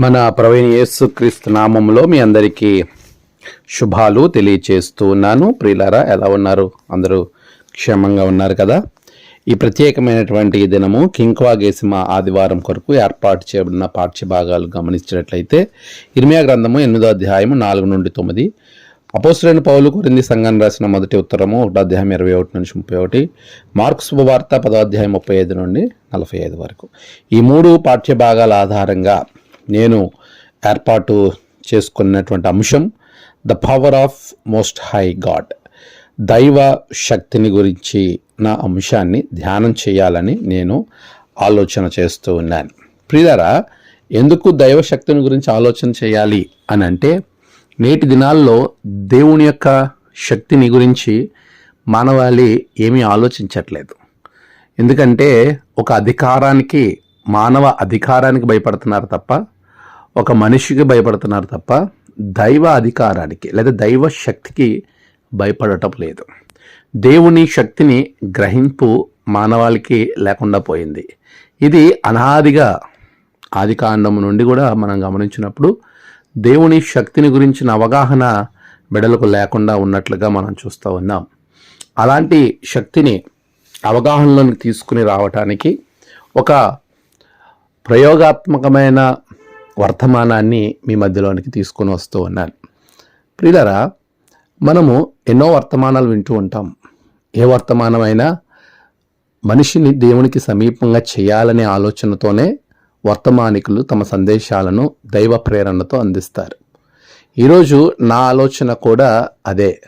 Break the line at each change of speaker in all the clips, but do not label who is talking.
మన ప్రవీణ్ యేసు క్రీస్తు నామంలో మీ అందరికీ శుభాలు తెలియచేస్తూ ఉన్నాను. ప్రియులారా ఎలా ఉన్నారు? అందరూ క్షేమంగా ఉన్నారు కదా? ఈ ప్రత్యేకమైనటువంటి దినము కింక్వాగేసిమ ఆదివారం కొరకు ఏర్పాటు చేయబడిన పాఠ్య భాగాలు గమనించినట్లయితే ఇర్మియా గ్రంథము ఎనిమిదో అధ్యాయము నాలుగు నుండి తొమ్మిది. అపోస్తులైన పౌలు కొరింది సంఘాన్ని రాసిన మొదటి ఉత్తరము ఒకటో అధ్యాయం ఇరవై ఒకటి నుంచి ముప్పై ఒకటి మార్క్స్ శుభవార్త పదో అధ్యాయం ముప్పై ఐదు నుండి నలభై ఐదు వరకు. ఈ మూడు పాఠ్య భాగాల ఆధారంగా నేను ఏర్పాటు చేసుకున్నటువంటి అంశం the power of most high god దైవ శక్తిని గురించి నా అంశాన్ని ధ్యానం చేయాలని నేను ఆలోచన చేస్తూ ఉన్నాను. ప్రియులారా ఎందుకు దైవ శక్తిని గురించి ఆలోచన చేయాలి అని అంటే నేటి దినాల్లో దేవుని యొక్క శక్తిని గురించి మానవాళి ఏమీ ఆలోచించట్లేదు. ఎందుకంటే ఒక అధికారానికి మానవ అధికారానికి భయపడుతున్నారు తప్ప ఒక మనిషికి భయపడుతున్నారు తప్ప దైవ అధికారానికి లేదా దైవ శక్తికి భయపడటం లేదు. దేవుని శక్తిని గ్రహింపు మానవాళికి లేకుండా పోయింది. ఇది అనాదిగా ఆది కాండం నుండి కూడా మనం గమనించినప్పుడు దేవుని శక్తిని గురించిన అవగాహన బిడలకు లేకుండా ఉన్నట్లుగా మనం చూస్తూ ఉన్నాం. అలాంటి శక్తిని అవగాహనలోకి తీసుకుని రావటానికి ఒక ప్రయోగాత్మకమైన వర్తమానాన్ని మీ మధ్యలోనికి తీసుకొని వస్తూ ఉన్నాను. ప్రియులరా మనము ఎన్నో వర్తమానాలు వింటూ ఉంటాం. ఏ వర్తమానమైనా మనిషిని దేవునికి సమీపంగా చేయాలనే ఆలోచనతోనే వర్తమానికులు తమ సందేశాలను దైవ ప్రేరణతో అందిస్తారు. ఈరోజు నా ఆలోచన కూడా అదే.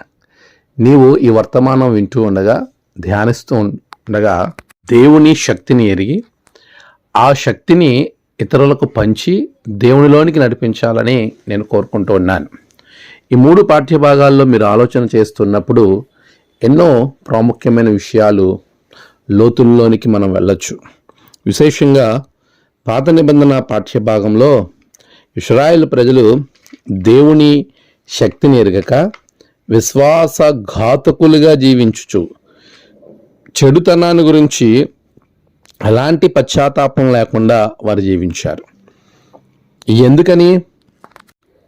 నీవు ఈ వర్తమానం వింటూ ఉండగా ధ్యానిస్తూ ఉండగా దేవుని శక్తిని ఎరిగి ఆ శక్తిని ఇతరులకు పంచి దేవునిలోనికి నడిపించాలని నేను కోరుకుంటూ ఉన్నాను. ఈ మూడు పాఠ్యభాగాల్లో మీరు ఆలోచన చేస్తున్నప్పుడు ఎన్నో ప్రాముఖ్యమైన విషయాలు లోతుల్లోనికి మనం వెళ్ళొచ్చు. విశేషంగా పాత నిబంధన పాఠ్యభాగంలో ఇస్రాయేల్ ప్రజలు దేవుని శక్తిని ఎరగక విశ్వాసఘాతకులుగా జీవించుచు చెడుతనాన్ని గురించి ఎలాంటి పశ్చాత్తాపం లేకుండా వారు జీవించారు. ఎందుకని?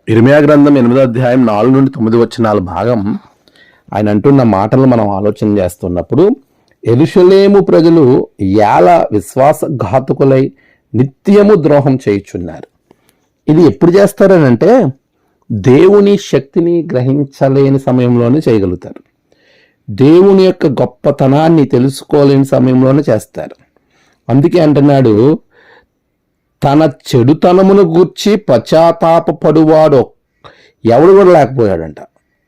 ఇర్మియా గ్రంథం ఎనిమిదో అధ్యాయం నాలుగు నుండి తొమ్మిది వచ్చినాల భాగం ఆయన అంటున్న మాటలు మనం ఆలోచన చేస్తున్నప్పుడు ఎరుషలేము ప్రజలు యాల విశ్వాసఘాతుకులై నిత్యము ద్రోహం చేయుచున్నారు. ఇది ఎప్పుడు చేస్తారనంటే దేవుని శక్తిని గ్రహించలేని సమయంలోనే చేయగలుగుతారు. దేవుని యొక్క గొప్పతనాన్ని తెలుసుకోలేని సమయంలోనే చేస్తారు. అందుకే అంటున్నాడు తన చెడుతనమును గూర్చి పశ్చాత్తాపడువాడు ఎవడు కూడా లేకపోయాడంట.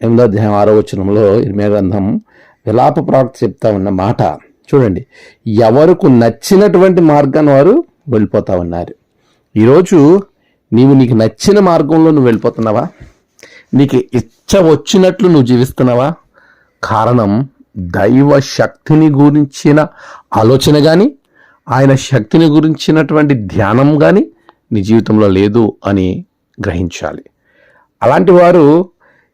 ఎనిమిదో అధ్యాయం ఆరో వచనంలో ఇరిమే గ్రంథం విలాప ప్రవక్త చెప్తా ఉన్న మాట. చూడండి ఎవరకు నచ్చినటువంటి మార్గాన్ని వారు వెళ్ళిపోతా ఉన్నారు. ఈరోజు నీవు నీకు నచ్చిన మార్గంలో నువ్వు వెళ్ళిపోతున్నావా? నీకు ఇచ్చ వచ్చినట్లు నువ్వు జీవిస్తున్నావా? కారణం దైవ శక్తిని గురించిన ఆలోచన కానీ ఆయన శక్తిని గురించినటువంటి ధ్యానం కానీ నీ జీవితంలో లేదు అని గ్రహించాలి. అలాంటి వారు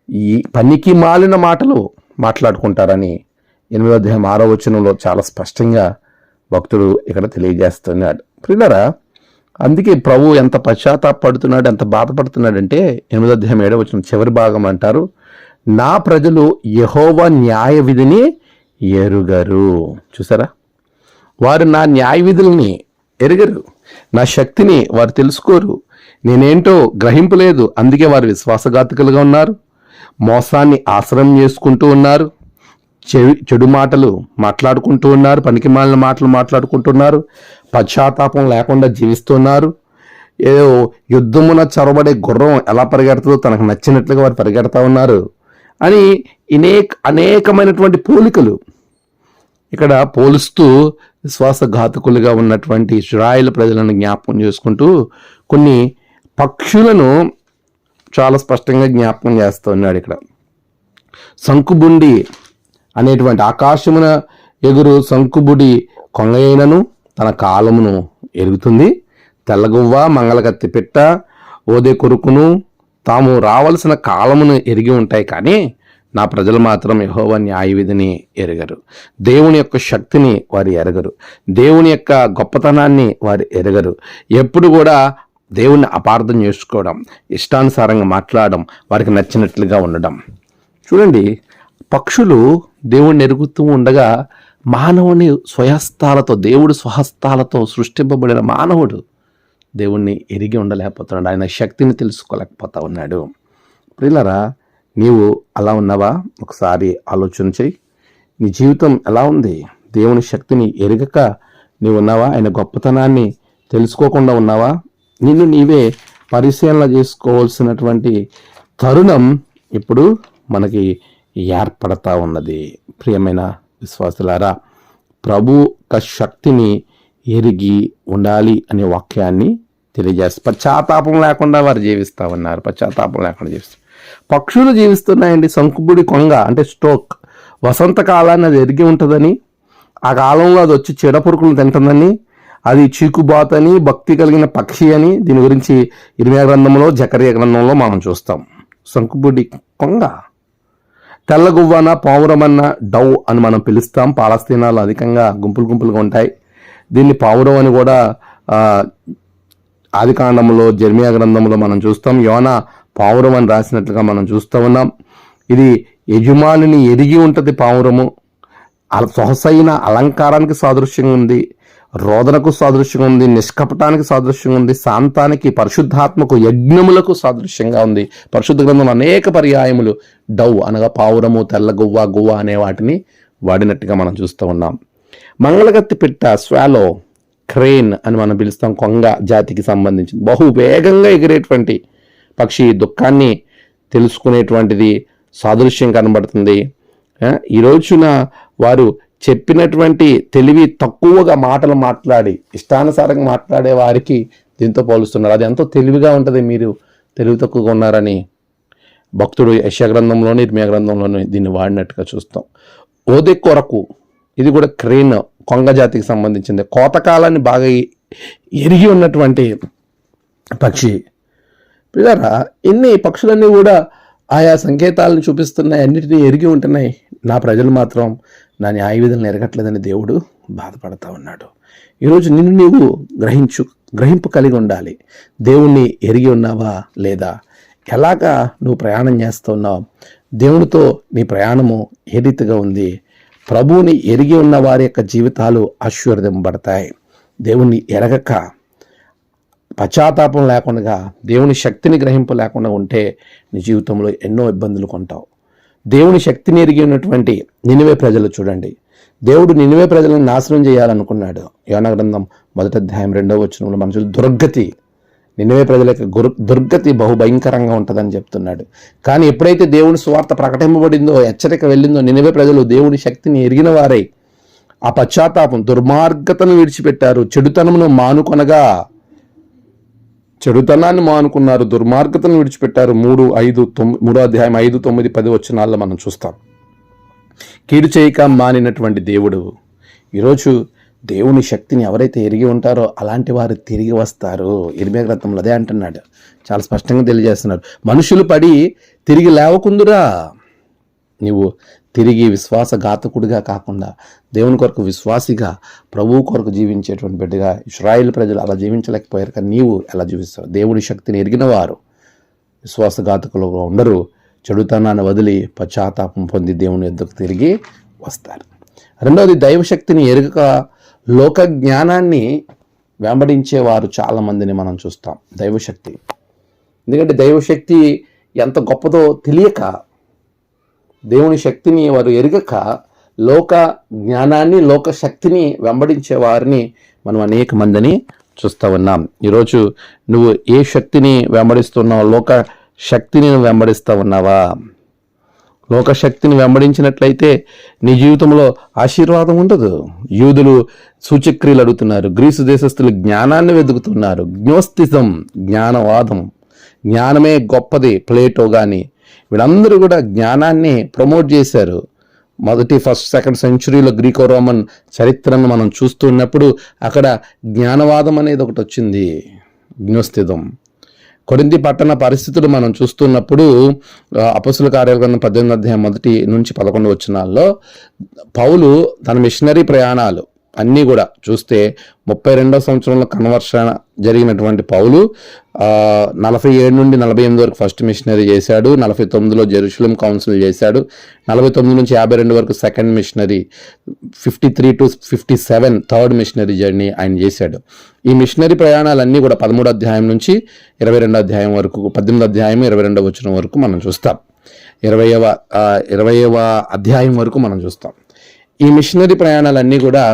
ఈ పనికి మాలిన మాటలు మాట్లాడుకుంటారని ఎనిమిదో అధ్యాయం ఆరో వచనంలో చాలా స్పష్టంగా భక్తుడు ఇక్కడ తెలియజేస్తున్నాడు. ప్రియులరా అందుకే ప్రభు ఎంత పశ్చాత్తాపడుతున్నాడు ఎంత బాధపడుతున్నాడంటే ఎనిమిదో అధ్యాయం ఏడో వచ్చిన చివరి భాగం అంటారు నా ప్రజలు యహోవ న్యాయ విధిని ఎరుగరు. చూసారా? వారు నా న్యాయ విధుల్ని ఎరగరు నా శక్తిని వారు తెలుసుకోరు. నేనేంటో గ్రహింపలేదు అందుకే వారు విశ్వాసఘాతకులుగా ఉన్నారు. మోసాన్ని ఆశ్రయం చేసుకుంటూ ఉన్నారు. చెడు చెడు మాటలు మాట్లాడుకుంటూ ఉన్నారు పనికిమాలిన మాటలు మాట్లాడుకుంటున్నారు పశ్చాత్తాపం లేకుండా జీవిస్తున్నారు ఏదో యుద్ధమున చొరబడే గుర్రం ఎలా పరిగెడుతుందో తనకు నచ్చినట్లుగా వారు పరిగెడతా ఉన్నారు అని అనేక అనేకమైనటువంటి పోలికలు ఇక్కడ పోలుస్తూ విశ్వాసఘాతకులుగా ఉన్నటువంటి ఇస్రాయిల్ ప్రజలను జ్ఞాపకం చేసుకుంటూ కొన్ని పక్షులను చాలా స్పష్టంగా జ్ఞాపకం చేస్తూ ఉన్నాడు ఇక్కడ. శంకుబుండి అనేటువంటి ఆకాశమున ఎగురు శంకుబుడి కొంగైనను తన కాలమును ఎరుగుతుంది. తెల్లగువ్వ మంగళకత్తి పిట్ట ఓదే కొరుకును తాము రావలసిన కాలమును ఎరిగి ఉంటాయి కానీ నా ప్రజలు మాత్రం యహోవ న్యాయవిధిని ఎరగరు. దేవుని యొక్క శక్తిని వారు ఎరగరు. దేవుని యొక్క గొప్పతనాన్ని వారు ఎరగరు. ఎప్పుడు కూడా దేవుణ్ణి అపార్థం చేసుకోవడం ఇష్టానుసారంగా మాట్లాడడం వారికి నచ్చినట్లుగా ఉండడం. చూడండి పక్షులు దేవుణ్ణి ఎరుగుతూ ఉండగా మానవుని స్వహస్తాలతో దేవుడు స్వహస్తాలతో సృష్టింపబడిన మానవుడు దేవుణ్ణి ఎరిగి ఉండలేకపోతున్నాడు. ఆయన శక్తిని తెలుసుకోలేకపోతా ఉన్నాడు. ప్రిల్లరా నీవు అలా ఉన్నావా? ఒకసారి ఆలోచన చేయి. నీ జీవితం ఎలా ఉంది? దేవుని శక్తిని ఎరగక నీవు ఉన్నావా? ఆయన గొప్పతనాన్ని తెలుసుకోకుండా ఉన్నావా? నిన్ను నీవే పరిశీలన చేసుకోవాల్సినటువంటి తరుణం ఇప్పుడు మనకి ఏర్పడతా ఉన్నది. ప్రియమైన విశ్వాసులారా ప్రభు యొక్క శక్తిని ఎరిగి ఉండాలి అనే వాక్యాన్ని తెలియజేస్తారు పశ్చాత్తాపం లేకుండా వారు జీవిస్తా ఉన్నారు. పశ్చాత్తాపం లేకుండా జీవిస్తారు. పక్షులు జీవిస్తున్నాయండి సంకుబుడి కొంగ అంటే స్టోక్. వసంతకాలాన్ని అది ఎరిగి ఉంటుందని ఆ కాలంలో అది వచ్చి చెడపురుకులు తింటుందని అది చీకుబాత్ అని భక్తి కలిగిన పక్షి అని దీని గురించి ఇరిమియా గ్రంథంలో జకరియా గ్రంథంలో మనం చూస్తాం. శంకుబుడి కొంగ. తెల్లగువ్వన పావురమన్న డౌ అని మనం పిలుస్తాం. పాలస్తీనాలు అధికంగా గుంపులు గుంపులుగా ఉంటాయి. దీన్ని పావురం అని కూడా ఆ, ఆది కాండంలో జర్మియా గ్రంథంలో మనం చూస్తాం. యోన పావురం అని రాసినట్లుగా మనం చూస్తూ ఉన్నాం. ఇది యజమానిని ఎరిగి ఉంటుంది పావురము. సొహసైన అలంకారానికి సాదృశ్యంగా ఉంది. రోదనకు సాదృశ్యంగా ఉంది. నిష్కపటానికి సాదృశ్యంగా ఉంది. శాంతానికి పరిశుద్ధాత్మకు యజ్ఞములకు సాదృశ్యంగా ఉంది. పరిశుద్ధ గ్రంథం అనేక పర్యాయములు. డవ్ అనగా పావురము తెల్ల గువ్వ గువ్వ అనే వాటిని వాడినట్టుగా మనం చూస్తూ ఉన్నాం. మంగళగత్తి పిట్ట స్వాలో క్రేన్ అని మనం పిలుస్తాం. కొంగ జాతికి సంబంధించి బహు వేగంగా ఎగిరేటువంటి పక్షి దుఃఖాన్ని తెలుసుకునేటువంటిది సాదృశ్యం కనబడుతుంది. ఈ రోజున వారు చెప్పినటువంటి తెలివి తక్కువగా మాటలు మాట్లాడి ఇష్టానుసారంగా మాట్లాడే వారికి దీంతో పోలుస్తున్నారు. అది ఎంతో తెలివిగా ఉంటుంది మీరు తెలివి తక్కువగా ఉన్నారని. భక్తుడు యశ గ్రంథంలోని ఇర్మియా గ్రంథంలోని దీన్ని వాడినట్టుగా చూస్తాం. ఓదే కొరకు ఇది కూడా క్రేన్ కొంగ జాతికి సంబంధించింది. కోతకాలాన్ని బాగా ఎరిగి ఉన్నటువంటి పక్షి పిల్లరా ఇన్ని పక్షులన్నీ కూడా ఆయా సంకేతాలను చూపిస్తున్నాయి అన్నిటినీ ఎరిగి ఉంటున్నాయి. నా ప్రజలు మాత్రం నా న్యాయ విధులను ఎరగట్లేదని దేవుడు బాధపడతా ఉన్నాడు. ఈరోజు నిన్ను నీవు గ్రహించు గ్రహింపు కలిగి ఉండాలి. దేవుణ్ణి ఎరిగి ఉన్నావా లేదా? ఎలాగా నువ్వు ప్రయాణం చేస్తున్నావు? దేవునితో నీ ప్రయాణము ఏ రీతిగా ఉంది? ప్రభువుని ఎరిగి ఉన్న వారి యొక్క జీవితాలు ఆశీర్వదింపబడతాయి. దేవుణ్ణి ఎరగక పశ్చాత్తాపం లేకుండా దేవుని శక్తిని గ్రహింపు లేకుండా ఉంటే నీ జీవితంలో ఎన్నో ఇబ్బందులు కొంటావు. దేవుని శక్తిని ఎరిగినటువంటి నినివే ప్రజలు చూడండి. దేవుడు నినివే ప్రజలను నాశనం చేయాలనుకున్నాడు. యోన గ్రంథం మొదటి అధ్యాయం రెండవ వచనంలో మన చూసి దుర్గతి నినివే ప్రజల యొక్క దుర్గతి బహుభయంకరంగా ఉంటుందని చెప్తున్నాడు. కానీ ఎప్పుడైతే దేవుని స్వార్థ ప్రకటింపబడిందో హెచ్చరిక వెళ్ళిందో నినివే ప్రజలు దేవుని శక్తిని ఎరిగిన వారై. ఆ పశ్చాత్తాపం దుర్మార్గతను విడిచిపెట్టారు. చెడుతనమును మానుకొనగా చెడుతనాన్ని మానుకున్నారు దుర్మార్గతను విడిచిపెట్టారు. మూడు ఐదు తొమ్మిది మూడో అధ్యాయం ఐదు తొమ్మిది పది వచ్చినాల్లో మనం చూస్తాం. కీడు చేయక మానినటువంటి దేవుడు ఈరోజు దేవుని శక్తిని ఎవరైతే ఎరిగి ఉంటారో అలాంటి వారు తిరిగి వస్తారు. ఇరిమే గ్రంథంలో అదే అంటున్నాడు. చాలా స్పష్టంగా తెలియజేస్తున్నాడు. మనుషులు పడి తిరిగి లేవకుందురా. నీవు తిరిగి విశ్వాసఘాతకుడిగా కాకుండా దేవుని కొరకు విశ్వాసిగా ప్రభువు కొరకు జీవించేటువంటి బిడ్డగా ఇస్రాయిల్ ప్రజలు అలా జీవించలేకపోయారు కానీ నీవు ఎలా జీవిస్తావు? దేవుని శక్తిని ఎరిగిన వారు విశ్వాసఘాతకులుగా ఉండరు. చెడుతనాన్ని వదిలి పశ్చాత్తాపం పొంది దేవుని ఎద్దుకు తిరిగి వస్తారు. రెండవది దైవశక్తిని ఎరుగక లోక జ్ఞానాన్ని వెంబడించేవారు చాలామందిని మనం చూస్తాం. దైవశక్తి. ఎందుకంటే దైవశక్తి ఎంత గొప్పదో తెలియక దేవుని శక్తిని వారు ఎరగక లోక జ్ఞానాన్ని లోక శక్తిని వెంబడించే వారిని మనం అనేక మందిని చూస్తూ ఉన్నాం. ఈరోజు నువ్వు ఏ శక్తిని వెంబడిస్తున్నావు లోక శక్తిని నువ్వు వెంబడిస్తూ ఉన్నావా? లోకశక్తిని వెంబడించినట్లయితే నీ జీవితంలో ఆశీర్వాదం ఉండదు. యూదులు సూచక్రియలు అడుగుతున్నారు గ్రీసు దేశస్తులు జ్ఞానాన్ని వెతుకుతున్నారు. జ్ఞోస్తిజం జ్ఞానవాదం. జ్ఞానమే గొప్పది ప్లేటో కానీ వీళ్ళందరూ కూడా జ్ఞానాన్ని ప్రమోట్ చేశారు. మొదటి ఫస్ట్ సెకండ్ సెంచురీలో గ్రీకో రోమన్ చరిత్రను మనం చూస్తున్నప్పుడు అక్కడ జ్ఞానవాదం అనేది ఒకటి వచ్చింది. జ్ఞోస్థితం. కొరింది పట్టణ పరిస్థితులు మనం చూస్తున్నప్పుడు అపసుల అపస్సుల కార్యాలయం పద్దెనిమిది అధ్యాయం మొదటి నుంచి పదకొండు వచ్చినాల్లో పౌలు తన మిషనరీ ప్రయాణాలు అన్నీ కూడా చూస్తే ముప్పై రెండో సంవత్సరంలో కన్వర్షన్ జరిగినటువంటి పౌలు నలభై ఏడు నుండి నలభై ఎనిమిది వరకు ఫస్ట్ మిషనరీ చేశాడు నలభై తొమ్మిదిలో జెరూసలేం కౌన్సిల్ చేశాడు నలభై తొమ్మిది నుంచి యాభై రెండు వరకు second missionary fifty three to fifty seven third missionary journey ఆయన చేశాడు. ఈ మిషనరీ ప్రయాణాలన్నీ కూడా పదమూడు అధ్యాయం నుంచి ఇరవై రెండో అధ్యాయం వరకు పద్దెనిమిది అధ్యాయం ఇరవై రెండో వచ్చిన వరకు మనం చూస్తాం. ఇరవైవ ఇరవైవ అధ్యాయం వరకు మనం చూస్తాం. ఈ మిషనరీ ప్రయాణాలన్నీ కూడా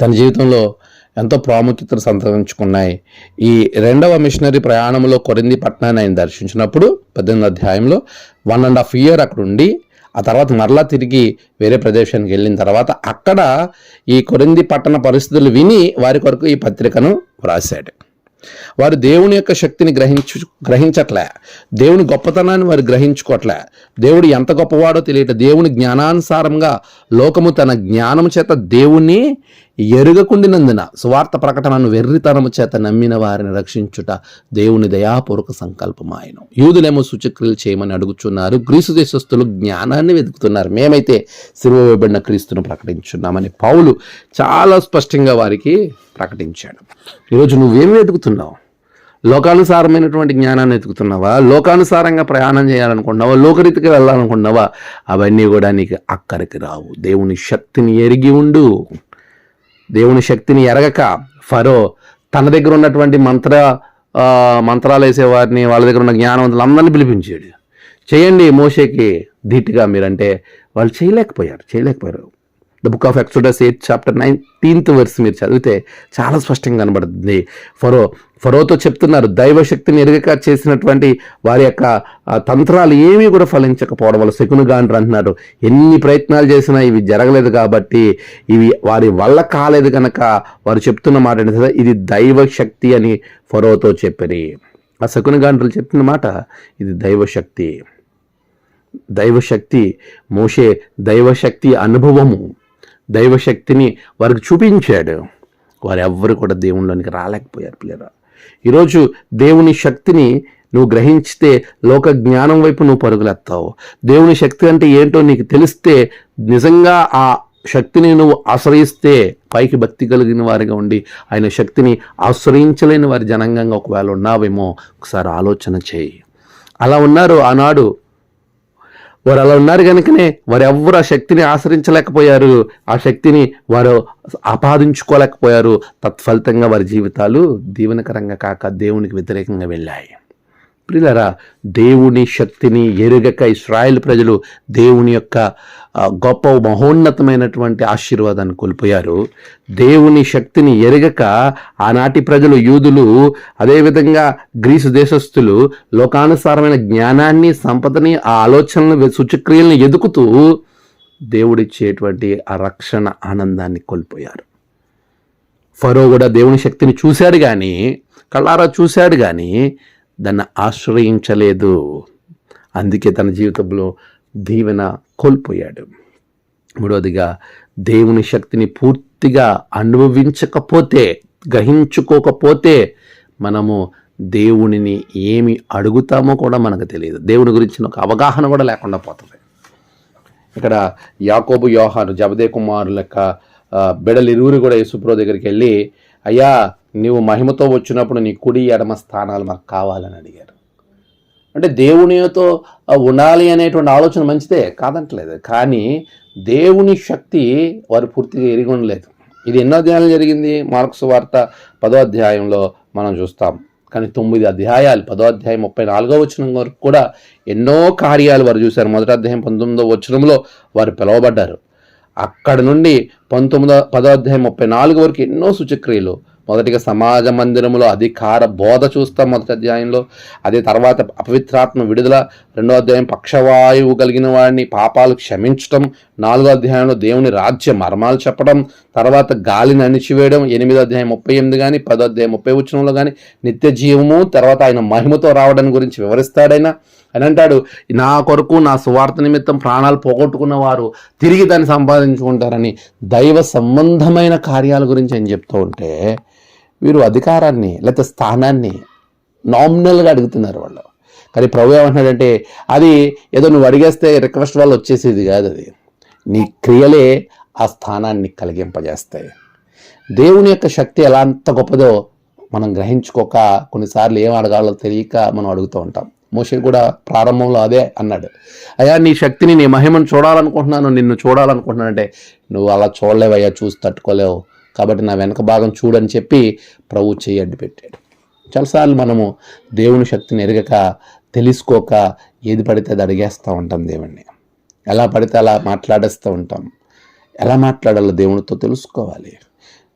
తన జీవితంలో ఎంతో ప్రాముఖ్యతను సంతరించుకున్నాయి. ఈ రెండవ మిషనరీ ప్రయాణంలో కొరింది పట్టణాన్ని ఆయన దర్శించినప్పుడు పద్దెనిమిది అధ్యాయంలో వన్ అండ్ హాఫ్ ఇయర్ అక్కడ ఉండి ఆ తర్వాత మరలా తిరిగి వేరే ప్రదేశానికి వెళ్ళిన తర్వాత అక్కడ ఈ కొరింది పట్టణ పరిస్థితులు విని వారి కొరకు ఈ పత్రికను వ్రాశాడు. వారు దేవుని యొక్క శక్తిని గ్రహించు గ్రహించట్లే. దేవుని గొప్పతనాన్ని వారు గ్రహించుకోవట్లే. దేవుడు ఎంత గొప్పవాడో తెలియట దేవుని జ్ఞానానుసారంగా లోకము తన జ్ఞానము చేత దేవుణ్ణి ఎరుగకుండినందున సువార్త ప్రకటనను వెర్రితనము చేత నమ్మిన వారిని రక్షించుట దేవుని దయాపూర్వక సంకల్పం ఆయన యూదులేమో సూచక్రియలు చేయమని అడుగుచున్నారు. గ్రీసు దేశస్తులు జ్ఞానాన్ని వెతుకుతున్నారు. మేమైతే సిరువబడిన క్రీస్తును ప్రకటించున్నామని పౌలు చాలా స్పష్టంగా వారికి ప్రకటించాడు. ఈరోజు నువ్వేమి వెతుకుతున్నావు? లోకానుసారమైనటువంటి జ్ఞానాన్ని వెతుకుతున్నావా? లోకానుసారంగా ప్రయాణం చేయాలనుకున్నావా లోకరీతికి వెళ్ళాలనుకున్నావా అవన్నీ కూడా నీకు అక్కడికి రావు. దేవుని శక్తిని ఎరిగి ఉండు. దేవుని శక్తిని ఎరగక ఫరో తన దగ్గర ఉన్నటువంటి మంత్ర మంత్రాలు వేసేవారిని వాళ్ళ దగ్గర ఉన్న జ్ఞానవంతులు అందరినీ పిలిపించాడు. చేయండి మోషేకి ధీటుగా మీరంటే వాళ్ళు చేయలేకపోయారు చేయలేకపోయారు. The book of Exodus eighth chapter nineteenth verse మీరు చదివితే చాలా స్పష్టంగా కనబడుతుంది. ఫరో ఫరోతో చెప్తున్నారు దైవశక్తిని ఎరుగక చేసినటువంటి వారి యొక్క తంత్రాలు ఏమీ కూడా ఫలించకపోవడం వల్ల శకునుగాండ్రు అంటున్నారు. ఎన్ని ప్రయత్నాలు చేసినా ఇవి జరగలేదు కాబట్టి ఇవి వారి వల్ల కాలేదు కనుక వారు చెప్తున్న మాట ఏంటంటే ఇది దైవశక్తి అని ఫరోతో చెప్పిరి. ఆ శకునుగాండ్రులు చెప్పిన మాట ఇది దైవశక్తి. దైవశక్తి మోషే దైవశక్తి అనుభవము. దైవశక్తిని వారికి చూపించాడు. వారు ఎవ్వరు కూడా దేవునిలోనికి రాలేకపోయారు పిల్లరా. ఈరోజు దేవుని శక్తిని నువ్వు గ్రహించితే లోక జ్ఞానం వైపు నువ్వు పరుగులెత్తావు. దేవుని శక్తి అంటే ఏంటో నీకు తెలిస్తే నిజంగా ఆ శక్తిని నువ్వు ఆశ్రయిస్తే పైకి భక్తి కలిగిన వారిగా ఉండి ఆయన శక్తిని ఆశ్రయించలేని వారి జనాంగంగా ఒకవేళ ఉన్నావేమో ఒకసారి ఆలోచన చేయి. అలా ఉన్నారు ఆనాడు వారు అలా ఉన్నారు కనుకనే వారు ఎవరు ఆ శక్తిని ఆశ్రయించలేకపోయారు. ఆ శక్తిని వారు ఆపాదించుకోలేకపోయారు. తత్ఫలితంగా వారి జీవితాలు దీవెనకరంగా కాక దేవునికి వ్యతిరేకంగా వెళ్ళాయి. ప్రిలరా దేవుని శక్తిని ఎరుగక ఇస్రాయల్ ప్రజలు దేవుని యొక్క గొప్ప మహోన్నతమైనటువంటి ఆశీర్వాదాన్ని కోల్పోయారు. దేవుని శక్తిని ఎరగక ఆనాటి ప్రజలు యూదులు అదేవిధంగా గ్రీసు దేశస్థులు లోకానుసారమైన జ్ఞానాన్ని సంపదని ఆ ఆలోచనలు సుచక్రియలను ఎదుకుతూ దేవుడిచ్చేటువంటి ఆ రక్షణ ఆనందాన్ని కోల్పోయారు. ఫరో కూడా దేవుని శక్తిని చూశాడు కానీ కళ్ళారా చూశాడు కానీ దాన్ని ఆశ్రయించలేదు. అందుకే తన జీవితంలో దీవెన కోల్పోయాడు. మూడవదిగా దేవుని శక్తిని పూర్తిగా అనుభవించకపోతే గ్రహించుకోకపోతే మనము దేవునిని ఏమి అడుగుతామో కూడా మనకు తెలియదు. దేవుని గురించిన ఒక అవగాహన కూడా లేకుండా పోతుంది. ఇక్కడ యాకోబు యోహాను జబదే కుమారుల యొక్క ఆ, ఇరువురు కూడా యేసుప్రో దగ్గరికి వెళ్ళి అయ్యా నీవు మహిమతో వచ్చినప్పుడు నీ కుడి ఎడమ స్థానాలు మాకు కావాలని అడిగారు. అంటే దేవునితో ఉండాలి అనేటువంటి ఆలోచన మంచిదే కాదంటలేదు. కానీ దేవుని శక్తి వారు పూర్తిగా ఎరిగి ఉండలేదు. ఇది ఎన్నో అధ్యాయాలు జరిగింది. మార్క్స్ వార్త పదో అధ్యాయంలో మనం చూస్తాం. కానీ తొమ్మిది అధ్యాయాలు పదో అధ్యాయం ముప్పై నాలుగో వచనం వరకు కూడా ఎన్నో కార్యాలు వారు చూశారు. మొదటి అధ్యాయం పంతొమ్మిదో వచనంలో వారు పిలువబడ్డారు. అక్కడ నుండి పంతొమ్మిదో పదో అధ్యాయం ముప్పై నాలుగు వరకు ఎన్నో సూచక్రియలు మొదటిగా సమాజ మందిరంలో అధికార బోధ చూస్తాం మొదటి అధ్యాయంలో. అదే తర్వాత అపవిత్రాత్మ విడుదల రెండో అధ్యాయం పక్షవాయువు కలిగిన వాడిని పాపాలు క్షమించటం నాలుగో అధ్యాయంలో దేవుని రాజ్య మర్మాలు చెప్పడం తర్వాత గాలిని అణిచివేయడం ఎనిమిదో అధ్యాయం ముప్పై ఎనిమిది కానీ పదో అధ్యాయం ముప్పై వచనంలో కానీ నిత్య జీవము తర్వాత ఆయన మహిమతో రావడం గురించి వివరిస్తాడైనా. అని అంటాడు నా కొరకు నా సువార్త నిమిత్తం ప్రాణాలు పోగొట్టుకున్న వారు తిరిగి దాన్ని సంపాదించుకుంటారని దైవ సంబంధమైన కార్యాల గురించి ఆయన చెప్తూ ఉంటే వీరు అధికారాన్ని లేకపోతే స్థానాన్ని నామినల్గా అడుగుతున్నారు వాళ్ళు. కానీ ప్రభు ఏమంటున్నాడంటే అది ఏదో నువ్వు అడిగేస్తే రిక్వెస్ట్ వల్ల వచ్చేసేది కాదు అది. నీ క్రియలే ఆ స్థానాన్ని కలిగింపజేస్తాయి. దేవుని యొక్క శక్తి ఎలా అంత గొప్పదో మనం గ్రహించుకోక కొన్నిసార్లు ఏం అడగాలో తెలియక మనం అడుగుతూ ఉంటాం. మోషే కూడా ప్రారంభంలో అదే అన్నాడు. అయ్యా నీ శక్తిని నీ మహిమను చూడాలనుకుంటున్నాను నిన్ను చూడాలనుకుంటున్నానంటే నువ్వు అలా చూడలేవయ్యా చూసి తట్టుకోలేవు. కాబట్టి నా వెనక భాగం చూడని చెప్పి ప్రభు చేయి అడ్డు పెట్టాడు చాలాసార్లు మనము దేవుని శక్తిని ఎరగక తెలుసుకోక ఏది పడితే అది అడిగేస్తూ ఉంటాం దేవుణ్ణి. ఎలా పడితే అలా మాట్లాడేస్తూ ఉంటాం. ఎలా మాట్లాడాలో దేవునితో తెలుసుకోవాలి.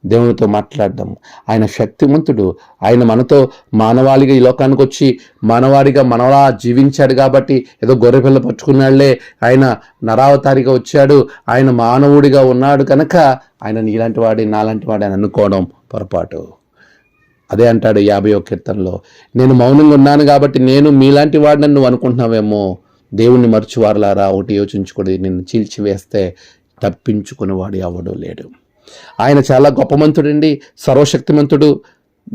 దేవునితో మాట్లాడడం ఆయన శక్తిమంతుడు. ఆయన మనతో మానవాళిగా ఈ లోకానికి వచ్చి మానవాడిగా మనలా జీవించాడు కాబట్టి ఏదో గొర్రెపిల్ల పట్టుకున్నాళ్ళే. ఆయన నరావతారిగా వచ్చాడు. ఆయన మానవుడిగా ఉన్నాడు కనుక ఆయన నీలాంటి వాడి నాలాంటి వాడి అని అనుకోవడం పొరపాటు. అదే అంటాడు యాభై ఒక కీర్తనలో. నేను మౌనంగా ఉన్నాను కాబట్టి నేను మీలాంటి వాడిని నువ్వు అనుకుంటున్నావేమో. దేవుణ్ణి మర్చివారులారా? ఒకటి యోచించుకొని నిన్ను చీల్చివేస్తే తప్పించుకునేవాడు ఎవడూ లేడు. ఆయన చాలా గొప్ప మంతుడండి సర్వశక్తిమంతుడు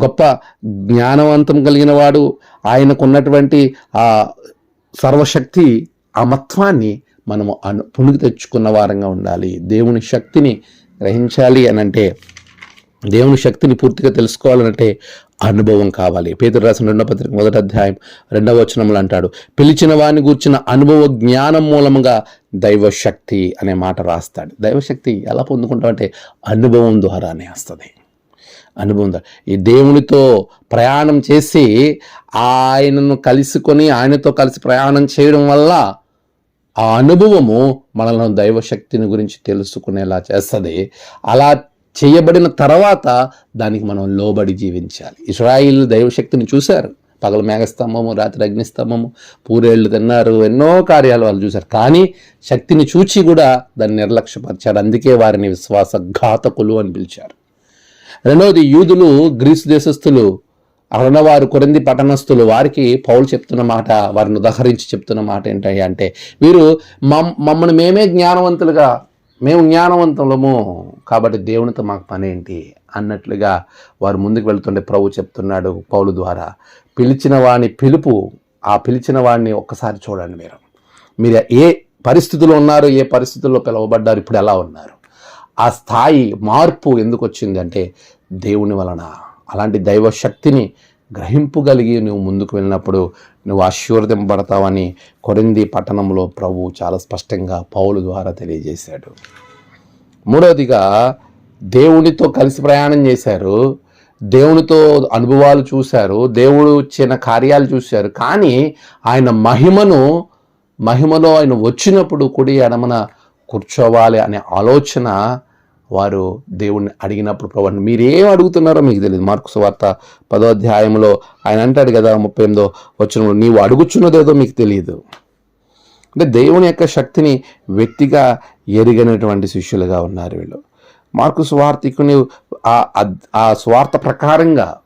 గొప్ప జ్ఞానవంతం కలిగిన వాడు ఆయనకున్నటువంటి ఆ సర్వశక్తి ఆ మత్వాన్ని మనము అను పుణికి తెచ్చుకున్న వారంగా ఉండాలి. దేవుని శక్తిని గ్రహించాలి అని అంటే దేవుని శక్తిని పూర్తిగా తెలుసుకోవాలంటే అనుభవం కావాలి. పేదరు రాసిన రెండవ పత్రిక మొదటి అధ్యాయం రెండవ వచనంలో అంటాడు పిలిచిన వారిని గూర్చిన అనుభవ జ్ఞానం మూలముగా దైవశక్తి అనే మాట రాస్తాడు. దైవశక్తి ఎలా పొందుకుంటామంటే అనుభవం ద్వారానే వస్తుంది. అనుభవం ద్వారా ఈ దేవునితో ప్రయాణం చేసి ఆయనను కలుసుకొని ఆయనతో కలిసి ప్రయాణం చేయడం వల్ల ఆ అనుభవము మనల్ని దైవశక్తిని గురించి తెలుసుకునేలా చేస్తుంది. అలా చేయబడిన తర్వాత దానికి మనం లోబడి జీవించాలి. ఇస్రాయిల్ దైవశక్తిని చూశారు. పగల మేఘస్తంభము రాత్రి అగ్నిస్తంభము పూరేళ్ళు తిన్నారు ఎన్నో కార్యాలు వాళ్ళు చూశారు. కానీ శక్తిని చూచి కూడా దాన్ని నిర్లక్ష్యపరిచారు. అందుకే వారిని విశ్వాస ఘాతకులు అని పిలిచారు. రెండవది యూదులు గ్రీసు దేశస్థులు అరణవారు కొరింది పట్టణస్థులు వారికి పౌలు చెప్తున్న మాట వారిని ఉదహరించి చెప్తున్న మాట ఏంటంటే వీరు మమ్ మమ్మల్ని మేమే జ్ఞానవంతులుగా మేము జ్ఞానవంతులము కాబట్టి దేవునితో మాకు పని ఏంటి అన్నట్లుగా వారు ముందుకు వెళ్తుండే ప్రభు చెప్తున్నాడు పౌలు ద్వారా. పిలిచిన వాడిని పిలుపు ఆ పిలిచిన వాడిని ఒక్కసారి చూడండి మీరు. మీరు ఏ పరిస్థితుల్లో ఉన్నారు ఏ పరిస్థితుల్లో పిలువబడ్డారు ఇప్పుడు ఎలా ఉన్నారు? ఆ స్థాయి మార్పు ఎందుకు వచ్చిందంటే దేవుని వలన. అలాంటి దైవ శక్తిని గ్రహింపుగలిగి నువ్వు ముందుకు వెళ్ళినప్పుడు నువ్వు ఆశీర్వదింపబడతావని కొరింది పట్టణంలో ప్రభు చాలా స్పష్టంగా పౌలు ద్వారా తెలియజేశాడు. మూడవదిగా దేవునితో కలిసి ప్రయాణం చేశారు. దేవునితో అనుభవాలు చూశారు. దేవుడు ఇచ్చిన కార్యాలు చూశారు. కానీ ఆయన మహిమను మహిమలో ఆయన వచ్చినప్పుడు కుడి ఎడమన కూర్చోవాలి అనే ఆలోచన వారు దేవుణ్ణి అడిగినప్పుడు ప్రభు మీరేం అడుగుతున్నారో మీకు తెలియదు మార్కు వార్త పదో అధ్యాయంలో ఆయన అంటాడు కదా ముప్పై ఎనిమిదో వచ్చిన నీవు అడుగుచున్నదేదో మీకు తెలియదు అంటే దేవుని యొక్క శక్తిని వ్యక్తిగా ఎరిగినటువంటి శిష్యులుగా ఉన్నారు వీళ్ళు. మార్కు స్వార్థికుని ఆ స్వార్థ ప్రకారంగా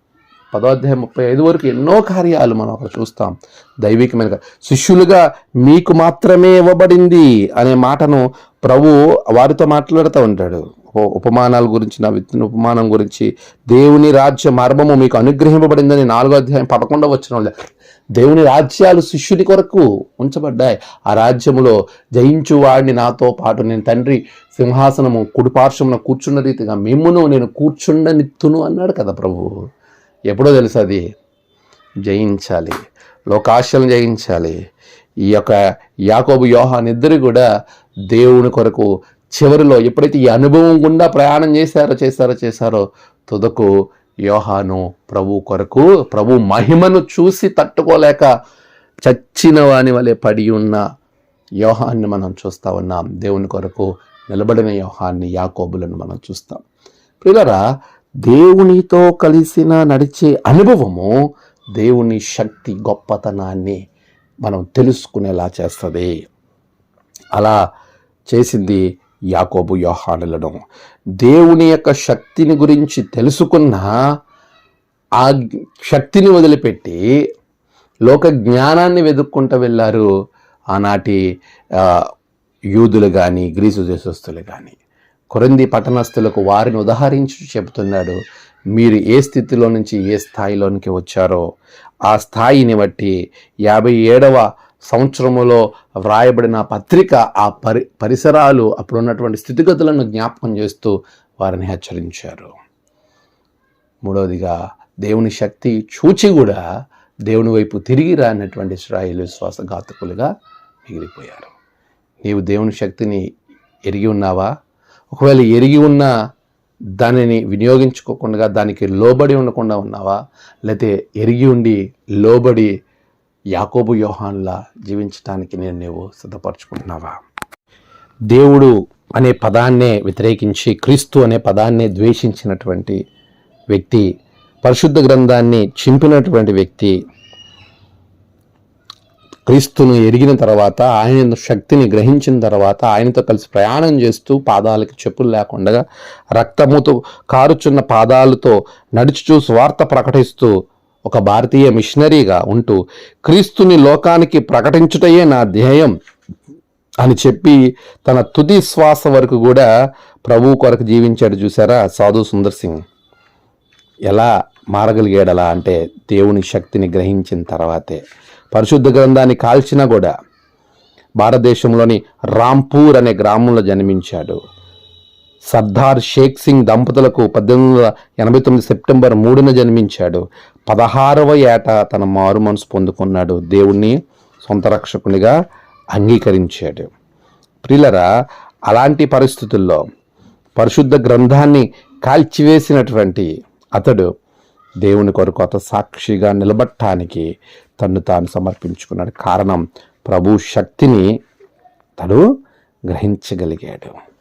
పదోధ్యాయం ముప్పై ఐదు వరకు ఎన్నో కార్యాలు మనం అక్కడ చూస్తాం. దైవికమైన శిష్యులుగా మీకు మాత్రమే ఇవ్వబడింది అనే మాటను ప్రభు వారితో మాట్లాడుతూ ఉంటాడు. ఉపమానాల గురించి నా విత్తన ఉపమానం గురించి దేవుని రాజ్య మర్మము మీకు అనుగ్రహింపబడిందని నాలుగో అధ్యాయం పదకొండవ వచ్చిన దేవుని రాజ్యాలు శిష్యుని కొరకు ఉంచబడ్డాయి. ఆ రాజ్యములో జయించువాడిని నాతో పాటు నేను తండ్రి సింహాసనము కుడిపార్శ్వమున కూర్చున్న రీతిగా మిమ్మును నేను కూర్చుండనిత్తును అన్నాడు కదా ప్రభు. ఎప్పుడో తెలుసు అది? జయించాలి. లోకాశలను జయించాలి. ఈ యొక్క యాకోబు యోహాన్ ఇద్దరు కూడా దేవుని కొరకు చివరిలో ఎప్పుడైతే ఈ అనుభవం గుండా ప్రయాణం చేశారో చేశారో చేశారో తుదకు యోహాను ప్రభు కొరకు ప్రభు మహిమను చూసి తట్టుకోలేక చచ్చిన వాని వలె పడి ఉన్న యోహాన్ని మనం చూస్తా ఉన్నాం. దేవుని కొరకు నిలబడిన యోహాన్ని యాకోబులను మనం చూస్తాం. పిల్లరా దేవునితో కలిసిన నడిచే అనుభవము దేవుని శక్తి గొప్పతనాన్ని మనం తెలుసుకునేలా చేస్తుంది. అలా చేసింది యాకోబు యోహానులను. దేవుని యొక్క శక్తిని గురించి తెలుసుకున్న ఆ శక్తిని వదిలిపెట్టి లోక జ్ఞానాన్ని వెతుక్కుంటూ వెళ్ళారు ఆనాటి యూదులు కానీ గ్రీసు దేశస్తులు కానీ కొరంది పట్టణస్థులకు వారిని ఉదాహరించి చెబుతున్నాడు మీరు ఏ స్థితిలో నుంచి ఏ స్థాయిలోనికి వచ్చారో ఆ స్థాయిని బట్టి యాభై ఏడవ సంవత్సరములో వ్రాయబడిన పత్రిక ఆ పరి పరిసరాలు అప్పుడున్నటువంటి స్థితిగతులను జ్ఞాపకం చేస్తూ వారిని హెచ్చరించారు. మూడవదిగా దేవుని శక్తి చూచి కూడా దేవుని వైపు తిరిగి రానటువంటి శ్వాస విశ్వాసఘాతకులుగా మిగిలిపోయారు. నీవు దేవుని శక్తిని ఎరిగి ఉన్నావా? ఒకవేళ ఎరిగి ఉన్న దానిని వినియోగించుకోకుండా దానికి లోబడి ఉండకుండా ఉన్నావా? లేతే ఎరిగి ఉండి లోబడి యాకోబు యోహాన్లా జీవించడానికి నేను నీవు సిద్ధపరచుకుంటున్నావా? దేవుడు అనే పదాన్నే వ్యతిరేకించి క్రీస్తు అనే పదాన్నే ద్వేషించినటువంటి వ్యక్తి పరిశుద్ధ గ్రంథాన్ని చింపినటువంటి వ్యక్తి క్రీస్తును ఎరిగిన తర్వాత ఆయన శక్తిని గ్రహించిన తర్వాత ఆయనతో కలిసి ప్రయాణం చేస్తూ పాదాలకి చెప్పులు లేకుండా రక్తముతో కారుచున్న పాదాలతో నడుచుచూ స్వార్థ ప్రకటిస్తూ ఒక భారతీయ మిషనరీగా ఉంటూ క్రీస్తుని లోకానికి ప్రకటించుటయే నా ధ్యేయం అని చెప్పి తన తుది శ్వాస వరకు కూడా ప్రభు కొరకు జీవించాడు చూసారా సాధు సుందర్ సింగ్. ఎలా మారగలిగాడలా అంటే దేవుని శక్తిని గ్రహించిన తర్వాతే. పరిశుద్ధ గ్రంథాన్ని కాల్చినా కూడా భారతదేశంలోని రాంపూర్ అనే గ్రామంలో జన్మించాడు. సర్దార్ షేక్ సింగ్ దంపతులకు పద్దెనిమిది వందల ఎనభై తొమ్మిది సెప్టెంబర్ మూడున జన్మించాడు. పదహారవ ఏట తన మారు మనసు పొందుకున్నాడు. దేవుణ్ణి సొంత రక్షకునిగా అంగీకరించాడు. ప్రిలరా అలాంటి పరిస్థితుల్లో పరిశుద్ధ గ్రంథాన్ని కాల్చివేసినటువంటి అతడు దేవుని కొరకు అత సాక్షిగా నిలబట్టడానికి తన్ను తాను సమర్పించుకున్నాడు. కారణం ప్రభు శక్తిని తను గ్రహించగలిగాడు.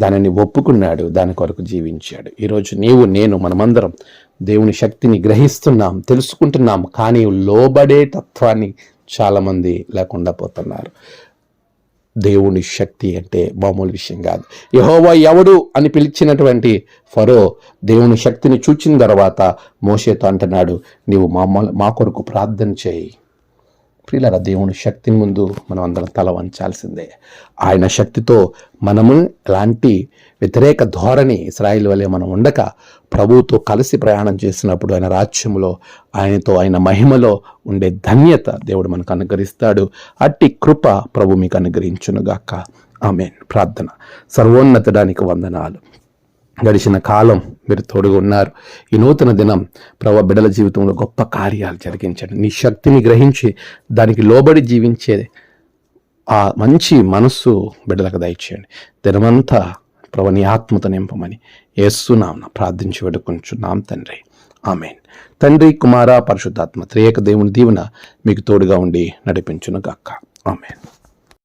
దానిని ఒప్పుకున్నాడు దాని కొరకు జీవించాడు. ఈరోజు నీవు నేను మనమందరం దేవుని శక్తిని గ్రహిస్తున్నాం తెలుసుకుంటున్నాం కానీ లోబడే తత్వాన్ని చాలామంది లేకుండా పోతున్నారు. దేవుని శక్తి అంటే మామూలు విషయం కాదు. యహోవా ఎవడు అని పిలిచినటువంటి ఫరో దేవుని శక్తిని చూచిన తర్వాత మోషేతో అంటున్నాడు నీవు మా మా కొరకు ప్రార్థన చేయి. ప్రియుల దేవుని శక్తిని ముందు మనం అందరం తల వంచాల్సిందే. ఆయన శక్తితో మనము ఎలాంటి వ్యతిరేక ధోరణి ఇస్రాయిల్ వలె మనం ఉండక ప్రభువుతో కలిసి ప్రయాణం చేసినప్పుడు ఆయన రాజ్యంలో ఆయనతో ఆయన మహిమలో ఉండే ధన్యత దేవుడు మనకు అనుగ్రహిస్తాడు. అట్టి కృప ప్రభు మీకు అనుగ్రహించునుగాక. ఆమెన్. ప్రార్థన. సర్వోన్నతడానికి వందనాలు. గడిచిన కాలం మీరు తోడుగా ఉన్నారు. ఈ నూతన దినం ప్రభా బిడ్డల జీవితంలో గొప్ప కార్యాలు జరిగించండి. నీ శక్తిని గ్రహించి దానికి లోబడి జీవించే ఆ మంచి మనస్సు బిడ్డలకు దయచేయండి. దినమంతా ప్రభు నీ ఆత్మత నింపమని ఏస్తున్నాం ప్రార్థించి వేడుకుంటున్నాం తండ్రి. ఆమెన్. తండ్రి కుమార పరిశుద్ధాత్మ త్రియేక దేవుని దీవెన మీకు తోడుగా ఉండి నడిపించును గాక ఆమెన్.